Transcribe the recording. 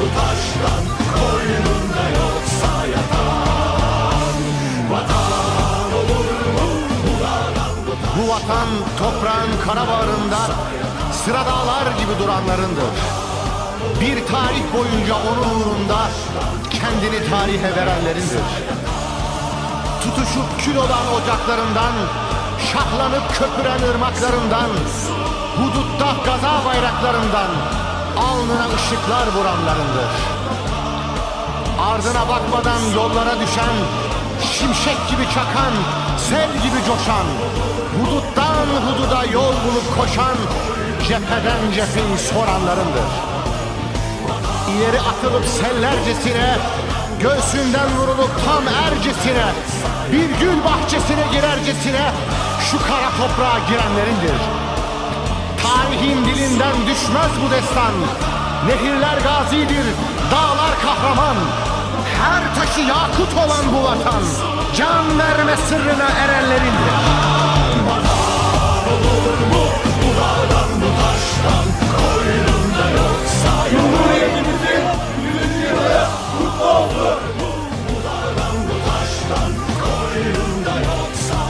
bu taştan Koynunda yoksa yatan Vatan olur mu bu dağdan bu taştan Bu vatan toprağın kanabağrında Sıra dağlar gibi duranlarındır bir tarih boyunca onun uğrunda kendini tarihe verenlerindir. Tutuşup kül olan ocaklarından, şahlanıp köpüren ırmaklarından, hudutta gaza bayraklarından, alnına ışıklar vuranlarındır. Ardına bakmadan yollara düşen, şimşek gibi çakan, sel gibi coşan, huduttan hududa yol bulup koşan, cepheden cepheyi soranlarındır. İleri atılıp sellercesine, göğsünden vurulup tam ercesine, bir gül bahçesine girercesine şu kara toprağa girenlerindir. Tarihin dilinden düşmez bu destan. Nehirler gazidir, dağlar kahraman. Her taşı yakut olan bu vatan. Can verme sırrına erenlerindir. Vatan olur mu? Bu dağdan, bu taştan, koynunda yoksa Cumhuriyetimizin 100 yılı kutlu oldu. Bu dağdan, bu taştan, koynunda yoksa